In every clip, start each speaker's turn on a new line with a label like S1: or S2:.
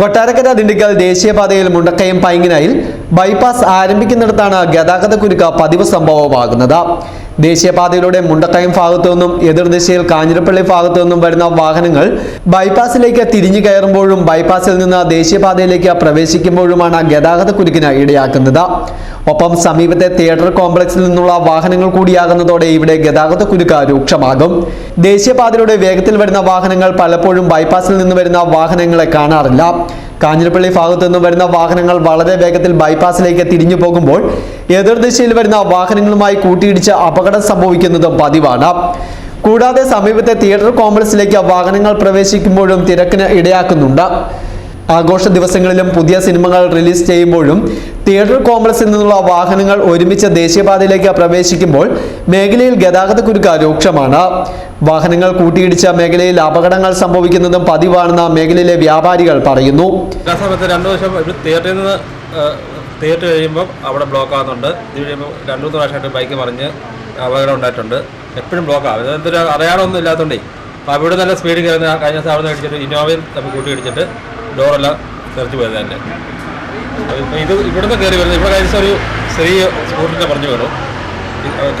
S1: കൊട്ടാരക്കര ദിണ്ടിക്കൽ ദേശീയപാതയിൽ മുണ്ടക്കയം പൈങ്ങിനായിൽ ബൈപ്പാസ് ആരംഭിക്കുന്നിടത്താണ് ഗതാഗത കുരുക്ക് പതിവ് സംഭവമാകുന്നത്. ദേശീയപാതയിലൂടെ മുണ്ടക്കയം ഭാഗത്തു നിന്നും എതിർദിശയിൽ കാഞ്ഞിരപ്പള്ളി ഭാഗത്തു നിന്നും വരുന്ന വാഹനങ്ങൾ ബൈപ്പാസിലേക്ക് തിരിഞ്ഞു കയറുമ്പോഴും ബൈപ്പാസിൽ നിന്ന് ദേശീയപാതയിലേക്ക് പ്രവേശിക്കുമ്പോഴുമാണ് ഗതാഗത കുരുക്കിന് ഇടയാക്കുന്നത്. ഒപ്പം സമീപത്തെ തിയേറ്റർ കോംപ്ലക്സിൽ നിന്നുള്ള വാഹനങ്ങൾ കൂടിയാകുന്നതോടെ ഇവിടെ ഗതാഗത കുരുക്ക് രൂക്ഷമാകും. ദേശീയപാതയിലൂടെ വേഗത്തിൽ വരുന്ന വാഹനങ്ങൾ പലപ്പോഴും ബൈപ്പാസിൽ നിന്ന് വരുന്ന വാഹനങ്ങളെ കാണാറില്ല. കാഞ്ഞിരപ്പള്ളി ഭാഗത്തു നിന്നും വരുന്ന വാഹനങ്ങൾ വളരെ വേഗത്തിൽ ബൈപ്പാസിലേക്ക് തിരിഞ്ഞു പോകുമ്പോൾ എതിർദിശയിൽ വരുന്ന വാഹനങ്ങളുമായി കൂട്ടിയിടിച്ച് അപകടം സംഭവിക്കുന്നതും പതിവാണ്. കൂടാതെ സമീപത്തെ തിയേറ്റർ കോംപ്ലക്സിലേക്ക് വാഹനങ്ങൾ പ്രവേശിക്കുമ്പോഴും തിരക്കിന് ഇടയാക്കുന്നുണ്ട്. ആഘോഷ ദിവസങ്ങളിലും പുതിയ സിനിമകൾ റിലീസ് ചെയ്യുമ്പോഴും തിയേറ്റർ കോംപ്ലക്സിൽ നിന്നുള്ള വാഹനങ്ങൾ ഒരുമിച്ച് ദേശീയപാതയിലേക്ക് പ്രവേശിക്കുമ്പോൾ മേഖലയിൽ ഗതാഗത കുരുക്ക് രൂക്ഷമാണ്. വാഹനങ്ങൾ കൂട്ടിയിടിച്ച മേഖലയിൽ അപകടങ്ങൾ സംഭവിക്കുന്നതും പതിവാണെന്ന് മേഖലയിലെ വ്യാപാരികൾ പറയുന്നു.
S2: രണ്ട് ദിവസം തിയേറ്ററിൽ നിന്ന് തിയേറ്റർ കഴിയുമ്പോൾ അവിടെ ബ്ലോക്ക് ആകുന്നുണ്ട് ഇത് കഴിയുമ്പോൾ രണ്ട് മൂന്ന് പ്രാവശ്യമായിട്ട് ബൈക്ക് മറിഞ്ഞ് അപകടം ഉണ്ടായിട്ടുണ്ട്. എപ്പോഴും ബ്ലോക്ക് ആകും ഇതിനകത്ത് ഒരു അറിയാനൊന്നും ഇല്ലാത്തതുകൊണ്ടേ അപ്പോൾ അവിടെ നല്ല സ്പീഡിൽ കയറുന്ന കഴിഞ്ഞ ദിവസം അവിടെ നിന്ന് ഇടിച്ചിട്ട് ഇന്നോവയും നമുക്ക് കൂട്ടി അടിച്ചിട്ട് ഡോറെല്ലാം തെറിച്ച് പോയത് തന്നെ. ഇപ്പോൾ ഇത് ഇവിടുന്ന് കയറി വരുന്നത് ഇവിടെ കഴിഞ്ഞ ഒരു സ്ത്രീ സ്കൂട്ടറിന്റെ പറഞ്ഞു വരും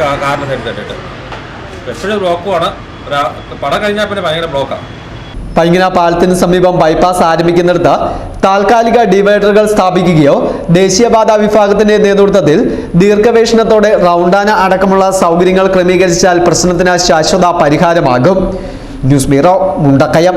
S2: കാറിന്റെ സൈഡിൽ തട്ടിട്ട്. എപ്പോഴും ബ്ലോക്കുമാണ് പടം കഴിഞ്ഞാൽ പിന്നെ ഭയങ്കര ബ്ലോക്കാണ്
S1: പൈങ്ങിന പാലത്തിന് സമീപം ബൈപ്പാസ് ആരംഭിക്കുന്നിടത്ത് താൽക്കാലിക ഡിവൈഡറുകൾ സ്ഥാപിക്കുകയോ ദേശീയപാത വിഭാഗത്തിന്റെ നേതൃത്വത്തിൽ ദീർഘവേഷണത്തോടെ റൗണ്ടാന അടക്കമുള്ള സൗകര്യങ്ങൾ ക്രമീകരിച്ചാൽ പ്രശ്നത്തിന് ശാശ്വത പരിഹാരമാകും. News bureau Mundakayam.